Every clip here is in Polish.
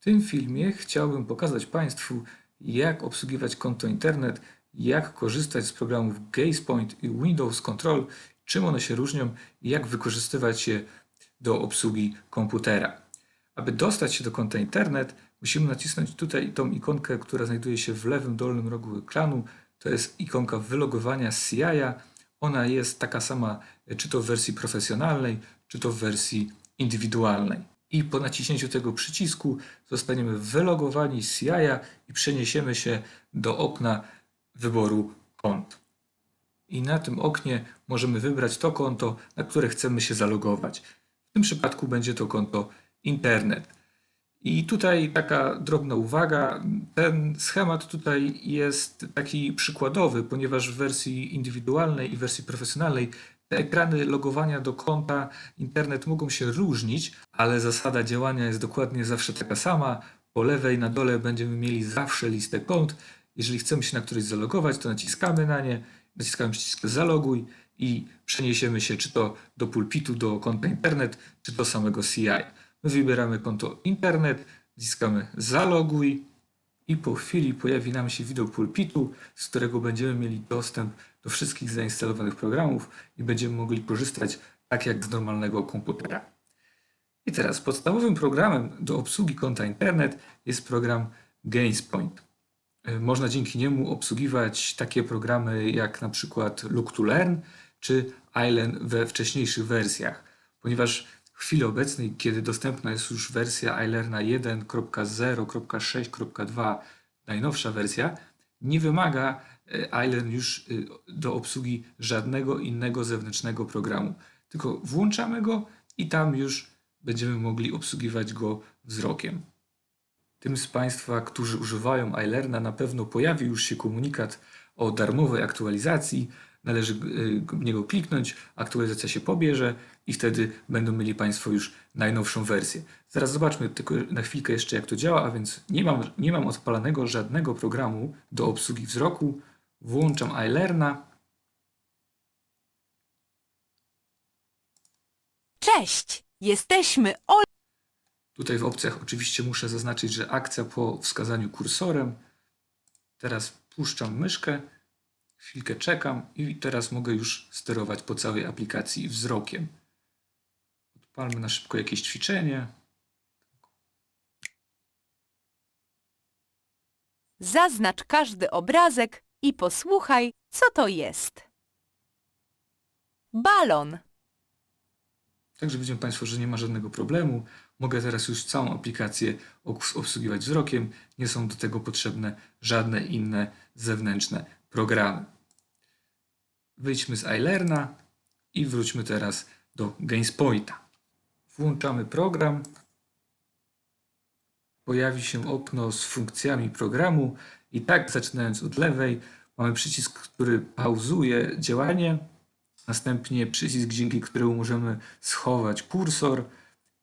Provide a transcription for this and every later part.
W tym filmie chciałbym pokazać Państwu, jak obsługiwać konto internet, jak korzystać z programów GazePoint i Windows Control, czym one się różnią i jak wykorzystywać je do obsługi komputera. Aby dostać się do konta internet, musimy nacisnąć tutaj tą ikonkę, która znajduje się w lewym dolnym rogu ekranu. To jest ikonka wylogowania CI. Ona jest taka sama, czy to w wersji profesjonalnej, czy to w wersji indywidualnej. I po naciśnięciu tego przycisku zostaniemy wylogowani z CI i przeniesiemy się do okna wyboru kont. I na tym oknie możemy wybrać to konto, na które chcemy się zalogować. W tym przypadku będzie to konto internet. I tutaj taka drobna uwaga, ten schemat tutaj jest taki przykładowy, ponieważ w wersji indywidualnej i wersji profesjonalnej te ekrany logowania do konta internet mogą się różnić, ale zasada działania jest dokładnie zawsze taka sama. Po lewej na dole będziemy mieli zawsze listę kont. Jeżeli chcemy się na któryś zalogować, to naciskamy na nie, naciskamy przycisk zaloguj i przeniesiemy się czy to do pulpitu, do konta internet, czy do samego CI. My wybieramy konto internet, naciskamy zaloguj i po chwili pojawi nam się widok pulpitu, z którego będziemy mieli dostęp do wszystkich zainstalowanych programów i będziemy mogli korzystać tak jak z normalnego komputera. I teraz podstawowym programem do obsługi konta internet jest program GainsPoint. Y, Można dzięki niemu obsługiwać takie programy jak na przykład Look to Learn czy Island we wcześniejszych wersjach, ponieważ w chwili obecnej, kiedy dostępna jest już wersja iLearna 1.0.6.2, najnowsza wersja, nie wymaga y, iLearn już y, do obsługi żadnego innego zewnętrznego programu. Tylko włączamy go i tam już będziemy mogli obsługiwać go wzrokiem. Tym z Państwa, którzy używają iLearna, na pewno pojawi już się komunikat o darmowej aktualizacji. Należy y, w niego kliknąć, aktualizacja się pobierze i wtedy będą mieli Państwo już najnowszą wersję. Zaraz zobaczmy tylko na chwilkę jeszcze, jak to działa, a więc nie mam, nie mam odpalanego żadnego programu do obsługi wzroku. Włączam iLearna. Cześć! Jesteśmy Ola. Tutaj w opcjach oczywiście muszę zaznaczyć, że akcja po wskazaniu kursorem. Teraz puszczam myszkę, chwilkę czekam i teraz mogę już sterować po całej aplikacji wzrokiem. Odpalmy na szybko jakieś ćwiczenie. Zaznacz każdy obrazek i posłuchaj, co to jest. Balon. Także widzą Państwo, że nie ma żadnego problemu. Mogę teraz już całą aplikację obs- obsługiwać wzrokiem. Nie są do tego potrzebne żadne inne zewnętrzne programy. Wyjdźmy z iLearna i wróćmy teraz do GainsPointa. Włączamy program. Pojawi się okno z funkcjami programu i tak zaczynając od lewej mamy przycisk, który pauzuje działanie. Następnie przycisk, dzięki któremu możemy schować kursor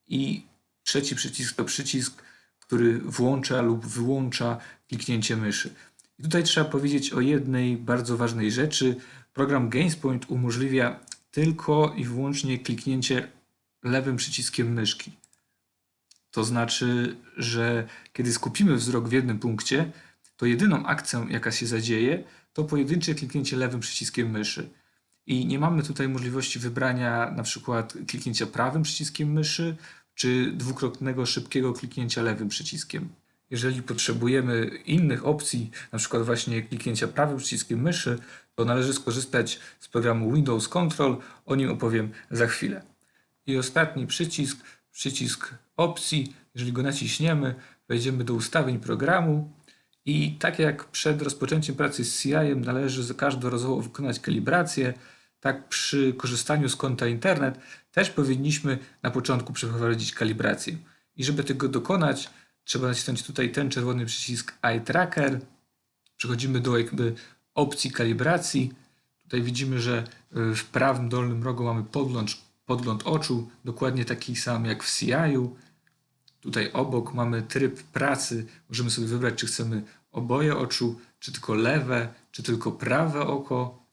i trzeci przycisk to przycisk, który włącza lub wyłącza kliknięcie myszy. I tutaj trzeba powiedzieć o jednej bardzo ważnej rzeczy. Program GainsPoint umożliwia tylko i wyłącznie kliknięcie lewym przyciskiem myszki. To znaczy, że kiedy skupimy wzrok w jednym punkcie, to jedyną akcją, jaka się zadzieje, to pojedyncze kliknięcie lewym przyciskiem myszy. I nie mamy tutaj możliwości wybrania na przykład kliknięcia prawym przyciskiem myszy, czy dwukrotnego szybkiego kliknięcia lewym przyciskiem. Jeżeli potrzebujemy innych opcji, na przykład właśnie kliknięcia prawym przyciskiem myszy, to należy skorzystać z programu Windows Control, o nim opowiem za chwilę. I ostatni przycisk, przycisk opcji, jeżeli go naciśniemy, wejdziemy do ustawień programu i tak jak przed rozpoczęciem pracy z CI należy każdorazowo wykonać kalibrację, tak przy korzystaniu z konta internet też powinniśmy na początku przeprowadzić kalibrację. I żeby tego dokonać, trzeba nacisnąć tutaj ten czerwony przycisk Eye Tracker. Przechodzimy do jakby opcji kalibracji. Tutaj widzimy, że y, w prawym dolnym rogu mamy podgląd, podgląd oczu, dokładnie taki sam jak w CI-u. Tutaj obok mamy tryb pracy. Możemy sobie wybrać, czy chcemy oboje oczu, czy tylko lewe, czy tylko prawe oko.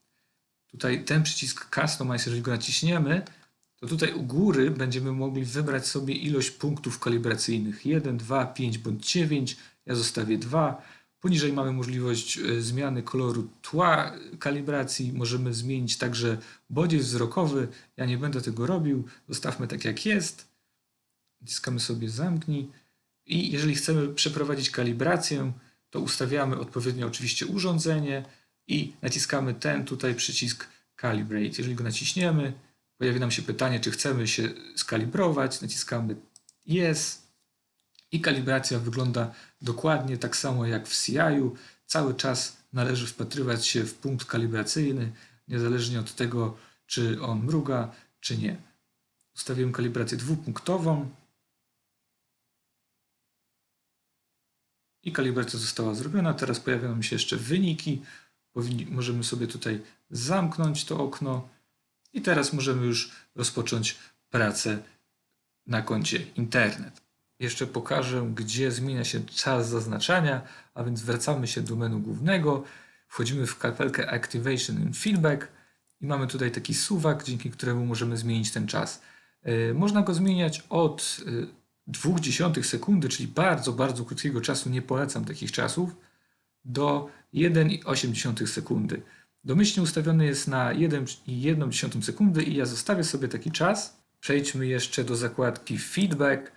Tutaj ten przycisk Customize, jeżeli go naciśniemy, to tutaj u góry będziemy mogli wybrać sobie ilość punktów kalibracyjnych 1, 2, 5 bądź 9. Ja zostawię 2. Poniżej mamy możliwość e, zmiany koloru tła kalibracji. Możemy zmienić także bodziec wzrokowy. Ja nie będę tego robił. Zostawmy tak jak jest. Naciskamy sobie zamknij. I jeżeli chcemy przeprowadzić kalibrację, to ustawiamy odpowiednio oczywiście urządzenie i naciskamy ten tutaj przycisk Calibrate. Jeżeli go naciśniemy, pojawi nam się pytanie, czy chcemy się skalibrować. Naciskamy Yes i kalibracja wygląda dokładnie tak samo jak w CI-u. Cały czas należy wpatrywać się w punkt kalibracyjny, niezależnie od tego, czy on mruga, czy nie. Ustawiłem kalibrację dwupunktową. I kalibracja została zrobiona. Teraz pojawią nam się jeszcze wyniki. Powinni, możemy sobie tutaj zamknąć to okno. I teraz możemy już rozpocząć pracę na koncie internet. Jeszcze pokażę, gdzie zmienia się czas zaznaczania, a więc wracamy się do menu głównego, wchodzimy w kapelkę Activation and Feedback i mamy tutaj taki suwak, dzięki któremu możemy zmienić ten czas. Yy, Można go zmieniać od yy, 0,2 sekundy, czyli bardzo, bardzo krótkiego czasu, nie polecam takich czasów, do 1,8 sekundy. Domyślnie ustawiony jest na 1,1 sekundy i ja zostawię sobie taki czas. Przejdźmy jeszcze do zakładki Feedback.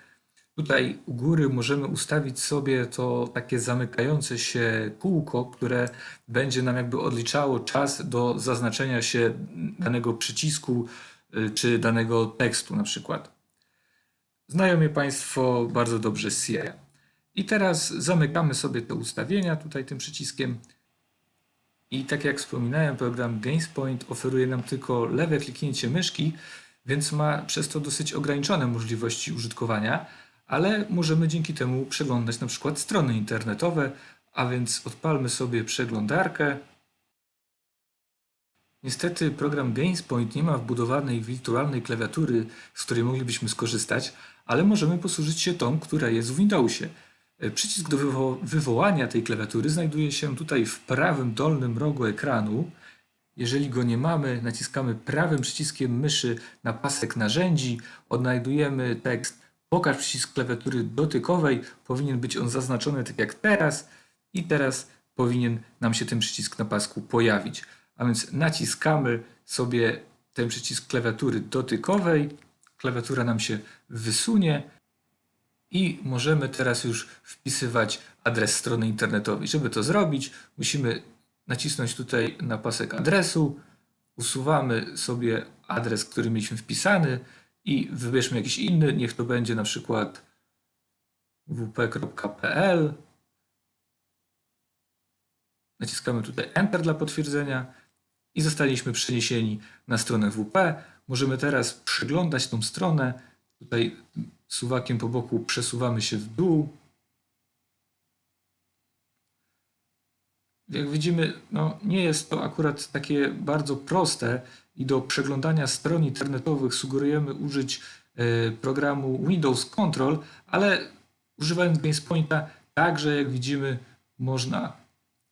Tutaj u góry możemy ustawić sobie to takie zamykające się kółko, które będzie nam jakby odliczało czas do zaznaczenia się danego przycisku y, czy danego tekstu na przykład. Znają je Państwo bardzo dobrze z CI. I teraz zamykamy sobie te ustawienia tutaj tym przyciskiem. I tak jak wspominałem, program GamesPoint oferuje nam tylko lewe kliknięcie myszki, więc ma przez to dosyć ograniczone możliwości użytkowania, ale możemy dzięki temu przeglądać na przykład strony internetowe, a więc odpalmy sobie przeglądarkę. Niestety program GamesPoint nie ma wbudowanej wirtualnej klawiatury, z której moglibyśmy skorzystać, ale możemy posłużyć się tą, która jest w Windowsie. E, Przycisk do wywo- wywołania tej klawiatury znajduje się tutaj w prawym dolnym rogu ekranu. Jeżeli go nie mamy, naciskamy prawym przyciskiem myszy na pasek narzędzi, odnajdujemy tekst Pokaż przycisk klawiatury dotykowej. Powinien być on zaznaczony tak jak teraz i teraz powinien nam się ten przycisk na pasku pojawić. A więc naciskamy sobie ten przycisk klawiatury dotykowej. Klawiatura nam się wysunie i możemy teraz już wpisywać adres strony internetowej. Żeby to zrobić, musimy nacisnąć tutaj na pasek adresu, usuwamy sobie adres, który mieliśmy wpisany i wybierzmy jakiś inny, niech to będzie na przykład wp.pl. Naciskamy tutaj Enter dla potwierdzenia i zostaliśmy przeniesieni na stronę WP. Możemy teraz przeglądać tą stronę. Tutaj suwakiem po boku przesuwamy się w dół. Jak widzimy, no, nie jest to akurat takie bardzo proste i do przeglądania stron internetowych sugerujemy użyć e, programu Windows Control, ale używając GamesPointa także, jak widzimy, można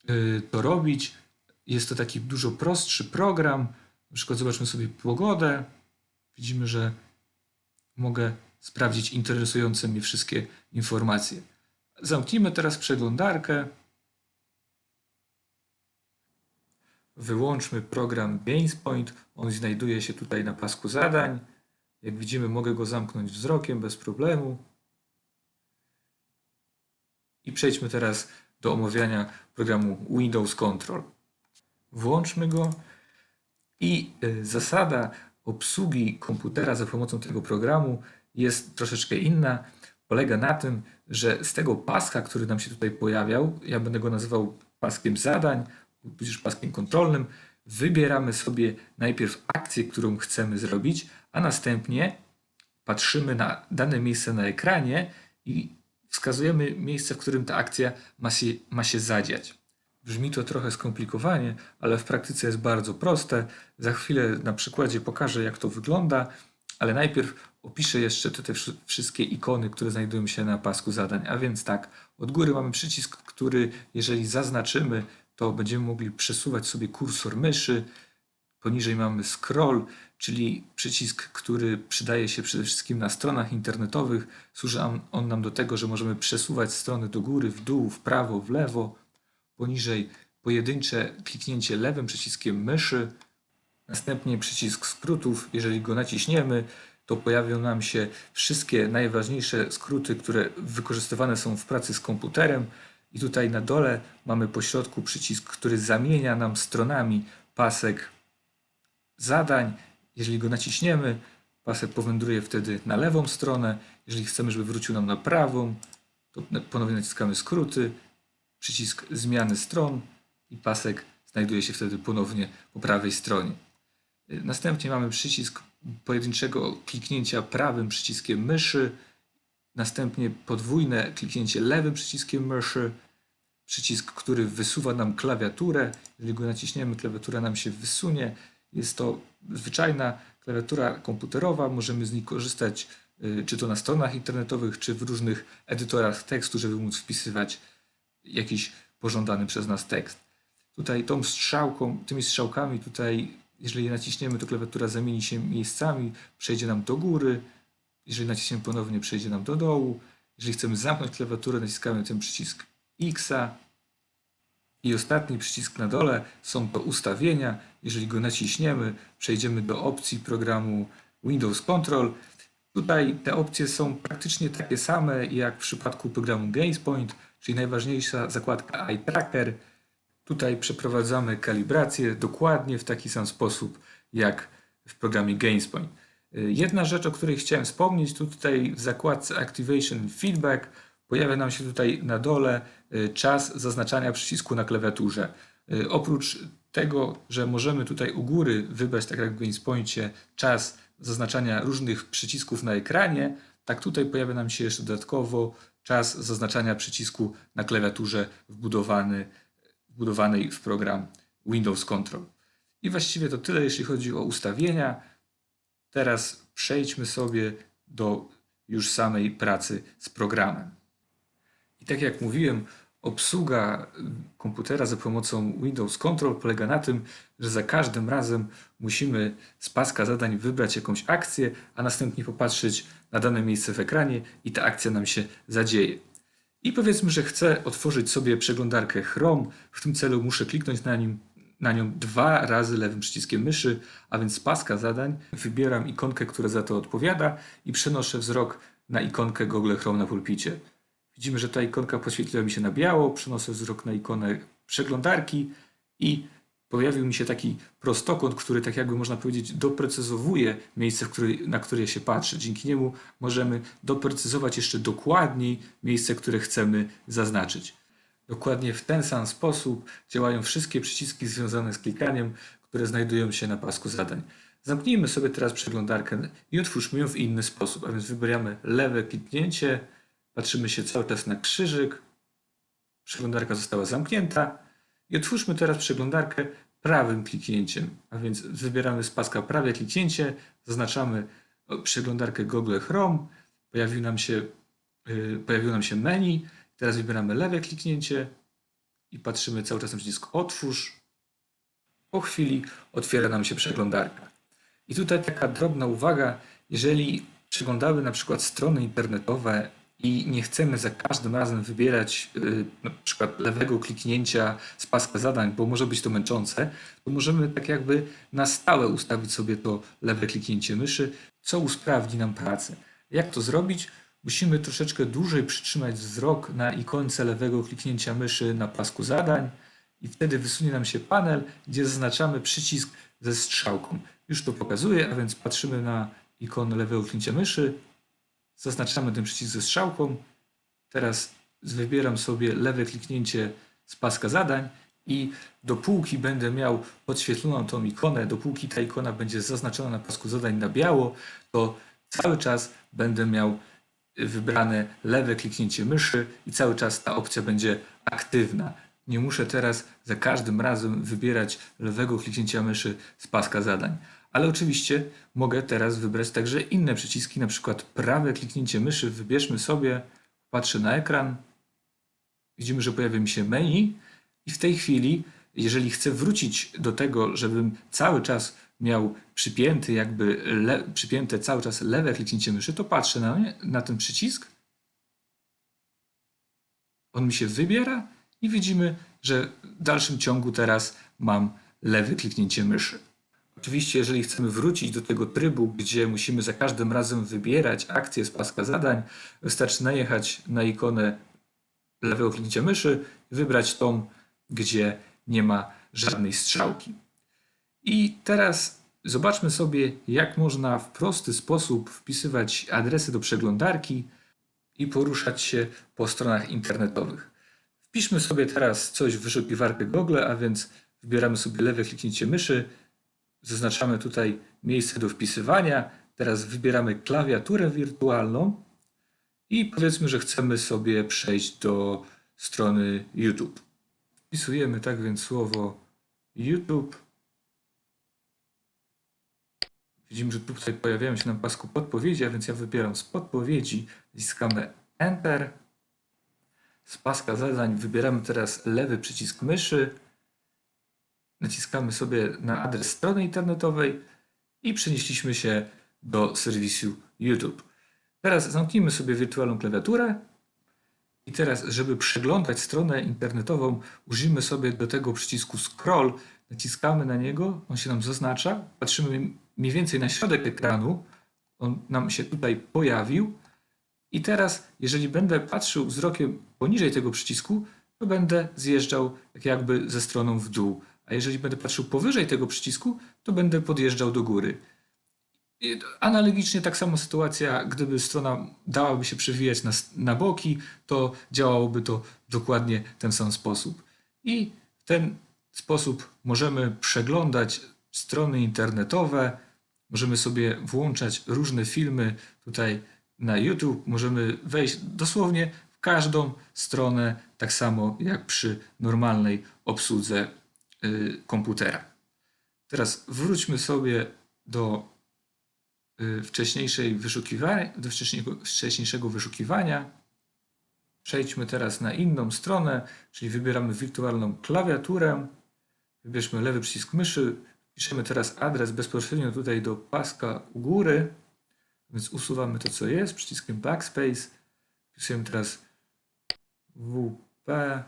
e, to robić. Jest to taki dużo prostszy program. Na przykład zobaczmy sobie pogodę. Widzimy, że mogę sprawdzić interesujące mnie wszystkie informacje. Zamknijmy teraz przeglądarkę. Wyłączmy program GamesPoint. On znajduje się tutaj na pasku zadań. Jak widzimy, mogę go zamknąć wzrokiem bez problemu. I przejdźmy teraz do omawiania programu Windows Control. Włączmy go i y, zasada obsługi komputera za pomocą tego programu jest troszeczkę inna. Polega na tym, że z tego paska, który nam się tutaj pojawiał, ja będę go nazywał paskiem zadań, tudzież paskiem kontrolnym, wybieramy sobie najpierw akcję, którą chcemy zrobić, a następnie patrzymy na dane miejsce na ekranie i wskazujemy miejsce, w którym ta akcja ma się, ma się zadziać. Brzmi to trochę skomplikowanie, ale w praktyce jest bardzo proste. Za chwilę na przykładzie pokażę, jak to wygląda, ale najpierw opiszę jeszcze te, te wszy- wszystkie ikony, które znajdują się na pasku zadań. A więc tak, od góry mamy przycisk, który jeżeli zaznaczymy, to będziemy mogli przesuwać sobie kursor myszy. Poniżej mamy scroll, czyli przycisk, który przydaje się przede wszystkim na stronach internetowych. Służy on nam do tego, że możemy przesuwać strony do góry, w dół, w prawo, w lewo. Poniżej pojedyncze kliknięcie lewym przyciskiem myszy. Następnie przycisk skrótów. Jeżeli go naciśniemy, to pojawią nam się wszystkie najważniejsze skróty, które wykorzystywane są w pracy z komputerem. I tutaj na dole mamy pośrodku przycisk, który zamienia nam stronami pasek zadań. Jeżeli go naciśniemy, pasek powędruje wtedy na lewą stronę. Jeżeli chcemy, żeby wrócił nam na prawą, to ponownie naciskamy skróty, przycisk zmiany stron i pasek znajduje się wtedy ponownie po prawej stronie. Następnie mamy przycisk pojedynczego kliknięcia prawym przyciskiem myszy, następnie podwójne kliknięcie lewym przyciskiem myszy, przycisk, który wysuwa nam klawiaturę. Jeżeli go naciśniemy, klawiatura nam się wysunie. Jest to zwyczajna klawiatura komputerowa, możemy z niej korzystać y, czy to na stronach internetowych, czy w różnych edytorach tekstu, żeby móc wpisywać jakiś pożądany przez nas tekst. Tutaj tą strzałką, tymi strzałkami tutaj, jeżeli je naciśniemy, to klawiatura zamieni się miejscami, przejdzie nam do góry. Jeżeli naciśniemy ponownie, przejdzie nam do dołu. Jeżeli chcemy zamknąć klawiaturę, naciskamy ten przycisk X. I ostatni przycisk na dole są to ustawienia. Jeżeli go naciśniemy, przejdziemy do opcji programu Windows Control. Tutaj te opcje są praktycznie takie same jak w przypadku programu GazePoint, czyli najważniejsza zakładka Eye Tracker. Tutaj przeprowadzamy kalibrację dokładnie w taki sam sposób jak w programie GameSpoint. Y, Jedna rzecz, o której chciałem wspomnieć, tutaj w zakładce Activation Feedback pojawia nam się tutaj na dole y, czas zaznaczania przycisku na klawiaturze. Y, Oprócz tego, że możemy tutaj u góry wybrać, tak jak w GameSpointie, czas zaznaczania różnych przycisków na ekranie, tak tutaj pojawia nam się jeszcze dodatkowo czas zaznaczania przycisku na klawiaturze wbudowany wbudowanej w program Windows Control. I właściwie to tyle, jeśli chodzi o ustawienia. Teraz przejdźmy sobie do już samej pracy z programem. I tak jak mówiłem, obsługa komputera za pomocą Windows Control polega na tym, że za każdym razem musimy z paska zadań wybrać jakąś akcję, a następnie popatrzeć na dane miejsce w ekranie i ta akcja nam się zadzieje. I powiedzmy, że chcę otworzyć sobie przeglądarkę Chrome. W tym celu muszę kliknąć na, nim, na nią dwa razy lewym przyciskiem myszy, a więc paska zadań wybieram ikonkę, która za to odpowiada i przenoszę wzrok na ikonkę Google Chrome na pulpicie. Widzimy, że ta ikonka podświetliła mi się na biało, przenoszę wzrok na ikonę przeglądarki i pojawił mi się taki prostokąt, który tak jakby można powiedzieć doprecyzowuje miejsce, w której, na które się patrzy. Dzięki niemu możemy doprecyzować jeszcze dokładniej miejsce, które chcemy zaznaczyć. Dokładnie w ten sam sposób działają wszystkie przyciski związane z klikaniem, które znajdują się na pasku zadań. Zamknijmy sobie teraz przeglądarkę i otwórzmy ją w inny sposób, a więc wybieramy lewe kliknięcie, patrzymy się cały czas na krzyżyk, przeglądarka została zamknięta i otwórzmy teraz przeglądarkę prawym kliknięciem, a więc wybieramy z paska prawe kliknięcie, zaznaczamy przeglądarkę Google Chrome, pojawił nam się, yy, pojawiło nam się menu, teraz wybieramy lewe kliknięcie i patrzymy cały czas na przycisk otwórz. Po chwili otwiera nam się przeglądarka. I tutaj taka drobna uwaga, jeżeli przeglądamy na przykład strony internetowe i nie chcemy za każdym razem wybierać y, na przykład lewego kliknięcia z paska zadań, bo może być to męczące, to możemy tak jakby na stałe ustawić sobie to lewe kliknięcie myszy, co usprawni nam pracę. Jak to zrobić? Musimy troszeczkę dłużej przytrzymać wzrok na ikonce lewego kliknięcia myszy na pasku zadań i wtedy wysunie nam się panel, gdzie zaznaczamy przycisk ze strzałką. Już to pokazuję, a więc patrzymy na ikonę lewego kliknięcia myszy, zaznaczamy ten przycisk ze strzałką. Teraz wybieram sobie lewe kliknięcie z paska zadań i dopóki będę miał podświetloną tą ikonę, dopóki ta ikona będzie zaznaczona na pasku zadań na biało, to cały czas będę miał wybrane lewe kliknięcie myszy i cały czas ta opcja będzie aktywna. Nie muszę teraz za każdym razem wybierać lewego kliknięcia myszy z paska zadań. Ale oczywiście mogę teraz wybrać także inne przyciski, na przykład prawe kliknięcie myszy. Wybierzmy sobie, patrzę na ekran, widzimy, że pojawia mi się menu i w tej chwili jeżeli chcę wrócić do tego, żebym cały czas miał przypięty jakby le, przypięte cały czas lewe kliknięcie myszy, to patrzę na, na ten przycisk. On mi się wybiera i widzimy, że w dalszym ciągu teraz mam lewe kliknięcie myszy. Oczywiście, jeżeli chcemy wrócić do tego trybu, gdzie musimy za każdym razem wybierać akcję z paska zadań, wystarczy najechać na ikonę lewego kliknięcia myszy i wybrać tą, gdzie nie ma żadnej strzałki. I teraz zobaczmy sobie, jak można w prosty sposób wpisywać adresy do przeglądarki i poruszać się po stronach internetowych. Wpiszmy sobie teraz coś w wyszukiwarkę Google, a więc wybieramy sobie lewe kliknięcie myszy, zaznaczamy tutaj miejsce do wpisywania, teraz wybieramy klawiaturę wirtualną i powiedzmy, że chcemy sobie przejść do strony YouTube. Wpisujemy tak więc słowo YouTube. Widzimy, że tutaj pojawiają się na pasku podpowiedzi, a więc ja wybieram z podpowiedzi, naciskamy Enter. Z paska zadań wybieramy teraz lewy przycisk myszy, naciskamy sobie na adres strony internetowej i przenieśliśmy się do serwisu YouTube. Teraz zamknijmy sobie wirtualną klawiaturę i teraz, żeby przeglądać stronę internetową, użyjmy sobie do tego przycisku scroll, naciskamy na niego, on się nam zaznacza, patrzymy mniej więcej na środek ekranu, on nam się tutaj pojawił. I teraz, jeżeli będę patrzył wzrokiem poniżej tego przycisku, to będę zjeżdżał tak jakby ze stroną w dół, a jeżeli będę patrzył powyżej tego przycisku, to będę podjeżdżał do góry. Analogicznie tak samo sytuacja, gdyby strona dałaby się przewijać na, na boki, to działałoby to dokładnie ten sam sposób. I w ten sposób możemy przeglądać strony internetowe, możemy sobie włączać różne filmy tutaj na YouTube, możemy wejść dosłownie w każdą stronę, tak samo jak przy normalnej obsłudze komputera. Teraz wróćmy sobie do y, wcześniejszej wyszukiwania, do wcześniejszego, wyszukiwania. Przejdźmy teraz na inną stronę, czyli wybieramy wirtualną klawiaturę. Wybierzmy lewy przycisk myszy. Piszemy teraz adres bezpośrednio tutaj do paska u góry. Więc usuwamy to, co jest przyciskiem backspace. Wpisujemy teraz wp.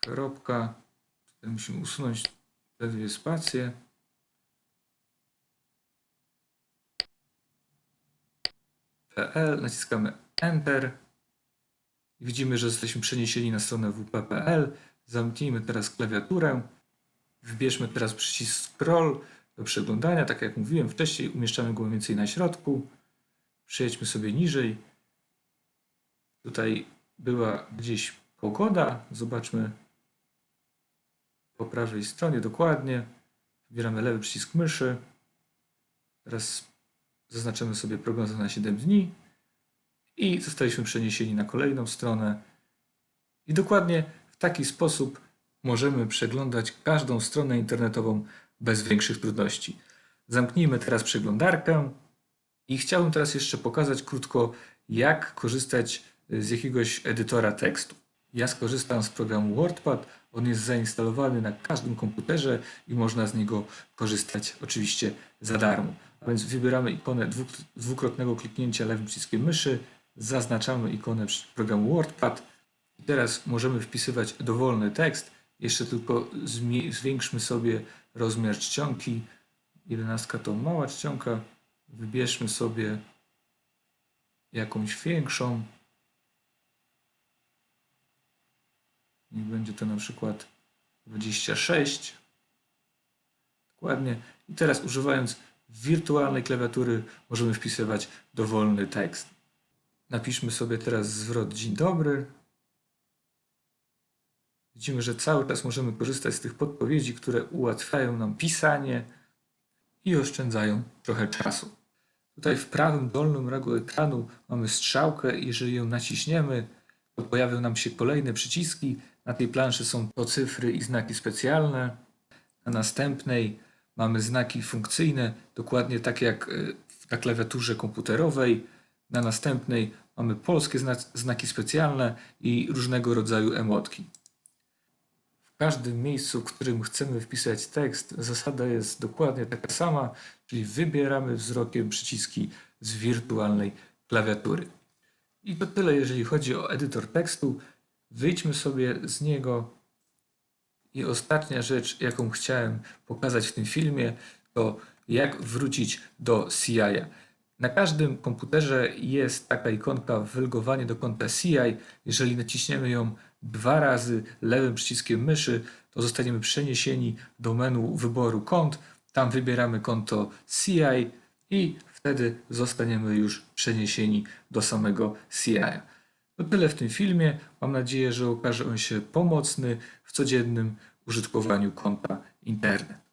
Kropka. Tutaj musimy usunąć te dwie spacje. PL, naciskamy Enter i widzimy, że jesteśmy przeniesieni na stronę wp.pl. Zamknijmy teraz klawiaturę. Wybierzmy teraz przycisk scroll do przeglądania. Tak jak mówiłem wcześniej, umieszczamy go więcej na środku. Przejdźmy sobie niżej. Tutaj była gdzieś pogoda. Zobaczmy po prawej stronie dokładnie. Wybieramy lewy przycisk myszy. Teraz zaznaczymy sobie prognozę na 7 dni i zostaliśmy przeniesieni na kolejną stronę. I dokładnie w taki sposób możemy przeglądać każdą stronę internetową bez większych trudności. Zamknijmy teraz przeglądarkę i chciałbym teraz jeszcze pokazać krótko, jak korzystać z jakiegoś edytora tekstu. Ja skorzystam z programu WordPad. On jest zainstalowany na każdym komputerze i można z niego korzystać oczywiście za darmo. A więc wybieramy ikonę dwuk- dwukrotnego kliknięcia lewym przyciskiem myszy, zaznaczamy ikonę programu WordPad i teraz możemy wpisywać dowolny tekst. Jeszcze tylko zwiększmy sobie rozmiar czcionki. 11 to mała czcionka. Wybierzmy sobie jakąś większą. Niech będzie to na przykład 26. Dokładnie. I teraz używając wirtualnej klawiatury możemy wpisywać dowolny tekst. Napiszmy sobie teraz zwrot dzień dobry. Widzimy, że cały czas możemy korzystać z tych podpowiedzi, które ułatwiają nam pisanie i oszczędzają trochę czasu. Tutaj w prawym dolnym rogu ekranu mamy strzałkę. Jeżeli ją naciśniemy, to pojawią nam się kolejne przyciski. Na tej planszy są to cyfry i znaki specjalne. Na następnej mamy znaki funkcyjne, dokładnie tak jak y, na klawiaturze komputerowej. Na następnej mamy polskie zna- znaki specjalne i różnego rodzaju emotki. W każdym miejscu, w którym chcemy wpisać tekst, zasada jest dokładnie taka sama, czyli wybieramy wzrokiem przyciski z wirtualnej klawiatury. I to tyle, jeżeli chodzi o edytor tekstu. Wyjdźmy sobie z niego. I ostatnia rzecz, jaką chciałem pokazać w tym filmie, to jak wrócić do CI. -a. Na każdym komputerze jest taka ikonka wylogowanie do konta CI. Jeżeli naciśniemy ją dwa razy lewym przyciskiem myszy, to zostaniemy przeniesieni do menu wyboru kont. Tam wybieramy konto CI i wtedy zostaniemy już przeniesieni do samego CI. To tyle w tym filmie. Mam nadzieję, że okaże on się pomocny w codziennym użytkowaniu konta internet.